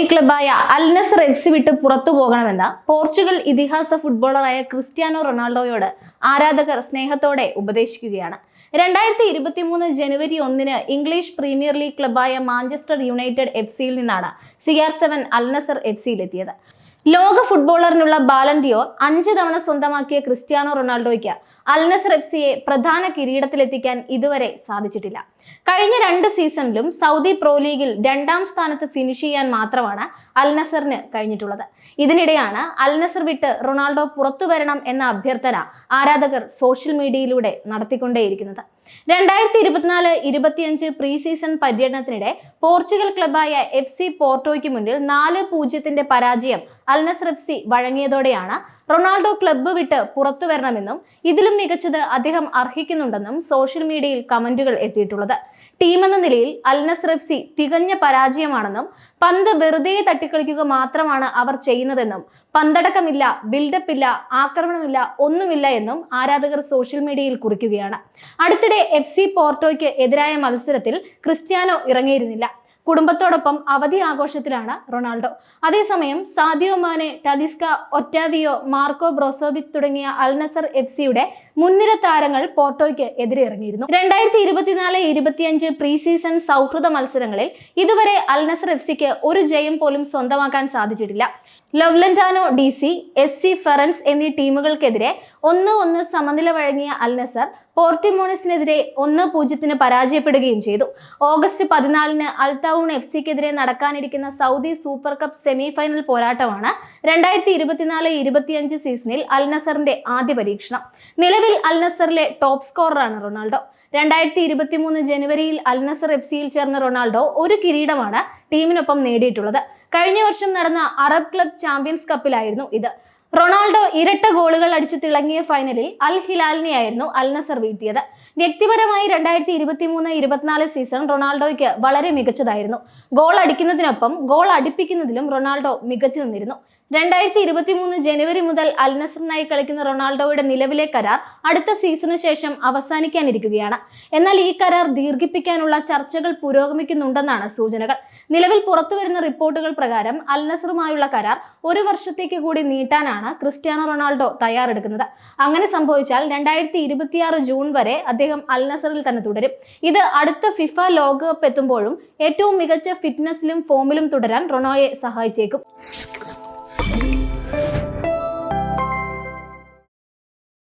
ക്ലബായ Al Nassr F C വിട്ട് പുറത്തു പോകണമെന്ന് പോർച്ചുഗൽ ഇതിഹാസ ഫുട്ബോളറായ ക്രിസ്ത്യാനോ റൊണാൾഡോയോട് ആരാധകർ സ്നേഹത്തോടെ ഉപദേശിക്കുകയാണ്. രണ്ടായിരത്തി ഇരുപത്തി മൂന്ന് ജനുവരി ഒന്നിന് ഇംഗ്ലീഷ് പ്രീമിയർ ലീഗ് ക്ലബായ മാഞ്ചസ്റ്റർ യുണൈറ്റഡ് എഫ് സിയിൽ നിന്നാണ് C R seven Al Nassr F സിയിലെത്തിയത് ലോക ഫുട്ബോളറിനുള്ള ബാലൻഡിയോർ അഞ്ച് തവണ സ്വന്തമാക്കിയ ക്രിസ്ത്യാനോ റൊണാൾഡോയ്ക്ക് അൽ നസർ എഫ് സിയെ പ്രധാന കിരീടത്തിലെത്തിക്കാൻ ഇതുവരെ സാധിച്ചിട്ടില്ല. കഴിഞ്ഞ രണ്ട് സീസണിലും സൗദി പ്രോ ലീഗിൽ രണ്ടാം സ്ഥാനത്ത് ഫിനിഷ് ചെയ്യാൻ മാത്രമാണ് അൽനസറിന് കഴിഞ്ഞിട്ടുള്ളത്. ഇതിനിടെയാണ് അൽനസർ വിട്ട് റൊണാൾഡോ പുറത്തു വരണം എന്ന അഭ്യർത്ഥന ആരാധകർ സോഷ്യൽ മീഡിയയിലൂടെ നടത്തിക്കൊണ്ടേയിരിക്കുന്നത്. രണ്ടായിരത്തി ഇരുപത്തിനാല് ഇരുപത്തിയഞ്ച് പ്രീ സീസൺ പര്യടനത്തിനിടെ പോർച്ചുഗൽ ക്ലബായ എഫ് സി പോർട്ടോയ്ക്ക് മുന്നിൽ നാല് പൂജ്യത്തിന്റെ പരാജയം അൽനസർ എഫ് സി വഴങ്ങിയതോടെയാണ് റൊണാൾഡോ ക്ലബ്ബ് വിട്ട് പുറത്തു വരണമെന്നും ഇതിലും മികച്ചത് അദ്ദേഹം അർഹിക്കുന്നുണ്ടെന്നും സോഷ്യൽ മീഡിയയിൽ കമന്റുകൾ എത്തിയിട്ടുള്ളത്. ടീമെന്ന നിലയിൽ അൽനസ് റഫ്സി തികഞ്ഞ പരാജയമാണെന്നും പന്ത് വെറുതെ തട്ടിക്കളിക്കുക മാത്രമാണ് അവർ ചെയ്യുന്നതെന്നും പന്തടക്കമില്ല ബിൽഡപ്പ് ഇല്ല ആക്രമണമില്ല ഒന്നുമില്ല എന്നും ആരാധകർ സോഷ്യൽ മീഡിയയിൽ കുറിക്കുകയാണ്. അടുത്തിടെ എഫ് സി പോർട്ടോയ്ക്ക് എതിരായ മത്സരത്തിൽ ക്രിസ്ത്യാനോ ഇറങ്ങിയിരുന്നില്ല. കുടുംബത്തോടൊപ്പം അവധി ആഘോഷത്തിലാണ് റൊണാൾഡോ. അതേസമയം Sadio Mane Talisca Otavio Marco Brozovic തുടങ്ങിയ അൽനസർ എഫ് സിയുടെ മുൻനിര താരങ്ങൾ പോർട്ടോയ്ക്ക് എതിരിറങ്ങിയിരുന്നു രണ്ടായിരത്തി ഇരുപത്തിനാല് ഇരുപത്തിയഞ്ച് പ്രീ സീസൺ സൗഹൃദ മത്സരങ്ങളിൽ ഇതുവരെ അൽനസർ എഫ് സിക്ക് ഒരു ജയം പോലും സ്വന്തമാക്കാൻ സാധിച്ചിട്ടില്ല. ലവ്ലൻഡാനോ D C S C Ferenc എന്നീ ടീമുകൾക്കെതിരെ ഒന്ന് ഒന്ന് സമനില വഴങ്ങിയ അൽ നസർ പോർട്ടിമോണിസിനെതിരെ ഒന്ന് പൂജ്യത്തിന് പരാജയപ്പെടുകയും ചെയ്തു. ഓഗസ്റ്റ് പതിനാലിന് അൽത്തൌൺ എഫ് സിക്കെതിരെ നടക്കാനിരിക്കുന്ന Saudi super cup semi final പോരാട്ടമാണ് രണ്ടായിരത്തി ഇരുപത്തിനാല് ഇരുപത്തിയഞ്ച് സീസണിൽ അൽനസറിന്റെ ആദ്യ പരീക്ഷണം. നിലവിൽ അൽനസറിലെ ടോപ്പ് സ്കോററാണ് റൊണാൾഡോ. രണ്ടായിരത്തി ഇരുപത്തി മൂന്ന് ജനുവരിയിൽ അൽനസർ എഫ് സിയിൽ ചേർന്ന റൊണാൾഡോ ഒരു കിരീടമാണ് ടീമിനൊപ്പം നേടിയിട്ടുള്ളത്. കഴിഞ്ഞ വർഷം നടന്ന അറബ് ക്ലബ് ചാമ്പ്യൻസ് കപ്പിലായിരുന്നു ഇത്. റൊണാൾഡോ ഇരട്ട ഗോളുകൾ അടിച്ചു തിളങ്ങിയ ഫൈനലിൽ അൽ ഹിലാലിനെയായിരുന്നു അൽ നസർ വീഴ്ത്തിയത്. വ്യക്തിപരമായി രണ്ടായിരത്തി ഇരുപത്തി മൂന്ന് ഇരുപത്തിനാല് സീസൺ റൊണാൾഡോയ്ക്ക് വളരെ മികച്ചതായിരുന്നു. ഗോൾ അടിക്കുന്നതിനൊപ്പം ഗോൾ അടിപ്പിക്കുന്നതിലും റൊണാൾഡോ മികച്ചു നിന്നിരുന്നു. രണ്ടായിരത്തി ഇരുപത്തി മൂന്ന് ജനുവരി മുതൽ അൽ നസറിനായി കളിക്കുന്ന റൊണാൾഡോയുടെ നിലവിലെ കരാർ അടുത്ത സീസണു ശേഷം അവസാനിക്കാനിരിക്കുകയാണ്. എന്നാൽ ഈ കരാർ ദീർഘിപ്പിക്കാനുള്ള ചർച്ചകൾ പുരോഗമിക്കുന്നുണ്ടെന്നാണ് സൂചനകൾ. നിലവിൽ പുറത്തുവരുന്ന റിപ്പോർട്ടുകൾ പ്രകാരം അൽ നസറുമായുള്ള കരാർ ഒരു വർഷത്തേക്ക് കൂടി നീട്ടാനാണ് ക്രിസ്ത്യാനോ റൊണാൾഡോ തയ്യാറെടുക്കുന്നത്. അങ്ങനെ സംഭവിച്ചാൽ രണ്ടായിരത്തി ഇരുപത്തിയാറ് ജൂൺ വരെ അദ്ദേഹം അൽ നസറിൽ തന്നെ തുടരും. ഇത് അടുത്ത ഫിഫ ലോകകപ്പ് എത്തുമ്പോഴും ഏറ്റവും മികച്ച ഫിറ്റ്നസിലും ഫോമിലും തുടരാൻ റൊണോയെ സഹായിച്ചേക്കും.